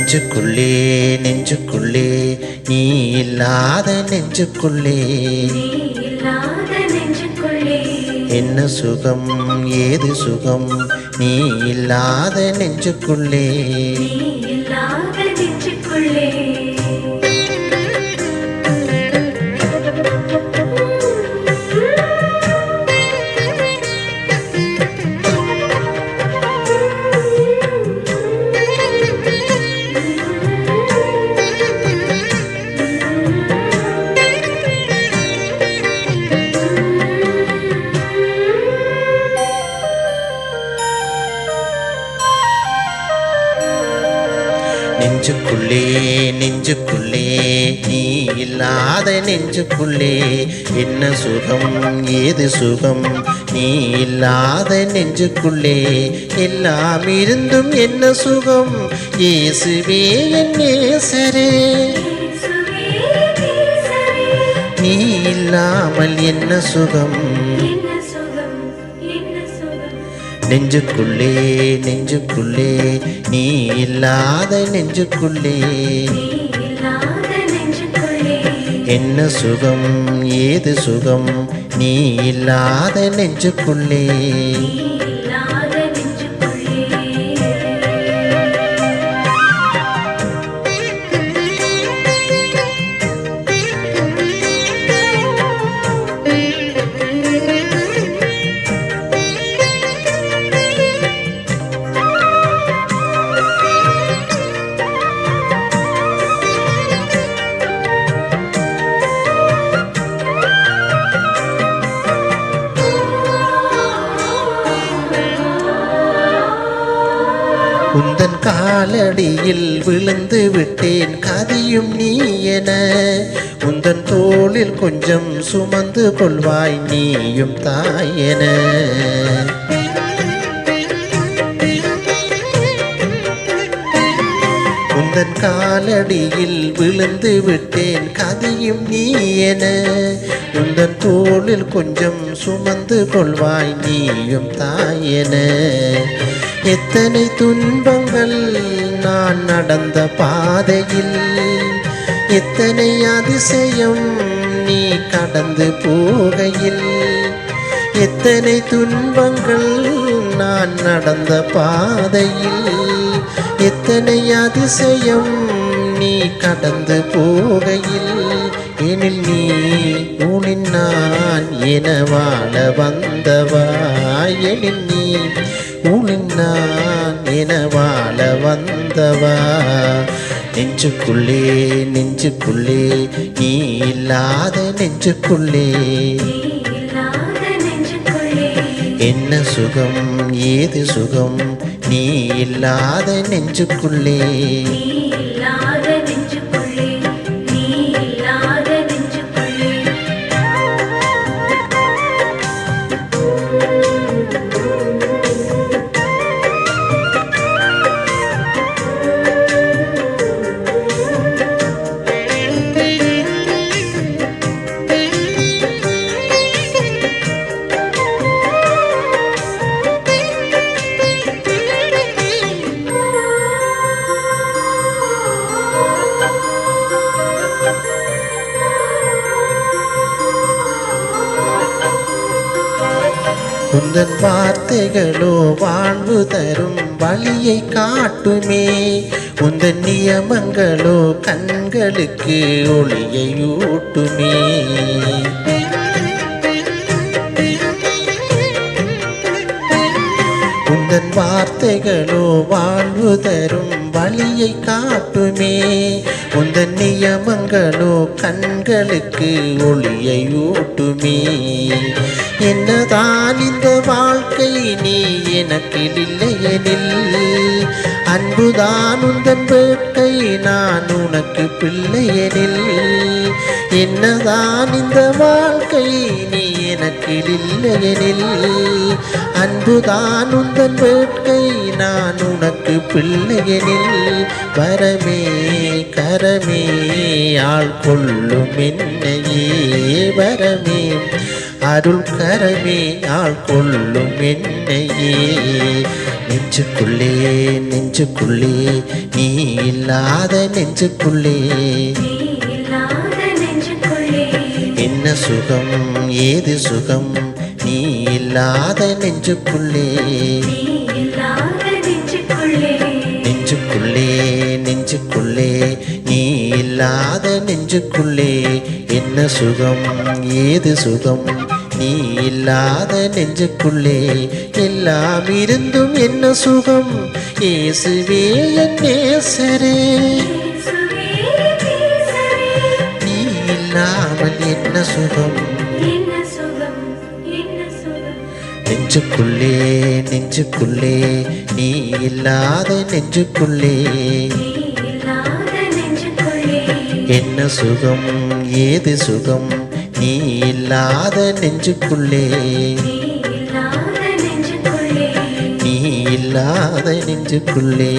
நெஞ்சுக்குள்ளே நெஞ்சுக்குள்ளே நீ இல்லாத நெஞ்சுக்குள்ளே. என்ன சுகம் ஏது சுகம்? நீ இல்லாத நெஞ்சுக்குள்ளே. நெஞ்சுக்குள்ளே நெஞ்சுக்குள்ளே நீ இல்லாத நெஞ்சுக்குள்ளே. என்ன சுகம் ஏது சுகம்? நீ இல்லாத நெஞ்சுக்குள்ளே. எல்லாம் இருந்தும் என்ன சுகம்? இயேசுவே என் நேசரே. நீ இல்லாமல் என்ன சுகம்? என்ன என்ன சுகம் நெஞ்சுக்குள்ளே நெஞ்சுக்குள்ளே நீ இல்லாத நெஞ்சுக்குள்ளே. என்ன சுகம் ஏது சுகம் நீ இல்லாத நெஞ்சுக்குள்ளே. உந்தன் காலடியில் விழுந்து விட்டேன் கதியும் நீ என. உந்தன் தோளில் கொஞ்சம் சுமந்து கொள்வாய் நீயும் தாயென உந்தன் காலடியில் விழுந்து விட்டேன். கதையும் நீ என உந்தன் தோளில் கொஞ்சம் சுமந்து கொள்வாய். நீயும் தாயென எத்தனை துன்பங்கள் நான் நடந்த பாதையில். எத்தனை அதிசயம் நீ கடந்து போகையில். எத்தனை துன்பங்கள் நான் நடந்த பாதையில். எத்தனை அதிசயம் நீ கடந்து போகையில்? எனில் நீ உனின் நான் என வாழ வந்தவா? எனில் நீ உனின் நான் என வாழ வந்தவா? நெஞ்சுக்குள்ளே நெஞ்சுக்குள்ளே. நீ இல்லாத நெஞ்சுக்குள்ளே. என்ன சுகம் ஏது சுகம்? நீ இல்லாத நெஞ்சுக்குள்ளே. உந்தன் வார்த்தைகளோ வாழ்வு தரும் வழியை காட்டுமே. உந்தன் நியமங்களோ கண்களுக்கு ஒளியை ஊட்டுமே. உந்தன் வார்த்தைகளோ வாழ்வு தரும் வழியை காட்டுமே. உந்தன் நியமங்களோ கண்களுக்கு ஒளியை ஊட்டுமே. என்னதான் இந்த வாழ்க்கை நீ எனக்கு இல்லையெனில் அன்புதான் உந்தன் வேட்கை நான் உனக்கு பிள்ளையெனில். என்னதான் இந்த வாழ்க்கை நீ எனக்கு இல்லையெனில் அன்புதான் உந்தன் வேட்கை நான் உனக்கு பிள்ளையெனில் வரமே கரமே. ஆள் கொள்ளும் என்னையே வரமே. அருள் கரமே ஆள் கொள்ளும் என்னையே. நெஞ்சுக்குள்ளே நெஞ்சுக்குள்ளே. நீ இல்லாத நெஞ்சுக்குள்ளே. என்ன சுகம் ஏது சுகம்? இல்லாத நெஞ்சுக்குள்ளே. நெஞ்சுக்குள்ளே நெஞ்சுக்குள்ளே நீ இல்லாத நெஞ்சுக்குள்ளே. என்ன சுகம் ஏது சுகம்? நீ இல்லாத நெஞ்சுக்குள்ளே. எல்லாம் இருந்தும் என்ன சுகம்? இயேசுவே என் நேசரே. நீ இல்லாமல் என்ன சுகம்? என்ன என்ன சுகம் நெஞ்சுக்குள்ளே நெஞ்சுக்குள்ளே நீ இல்லாத நெஞ்சுக்குள்ளே. என்ன சுகம் ஏது சுகம் நீ இல்லாத நெஞ்சுக்குள்ளே. நீ இல்லாத நெஞ்சுக்குள்ளே.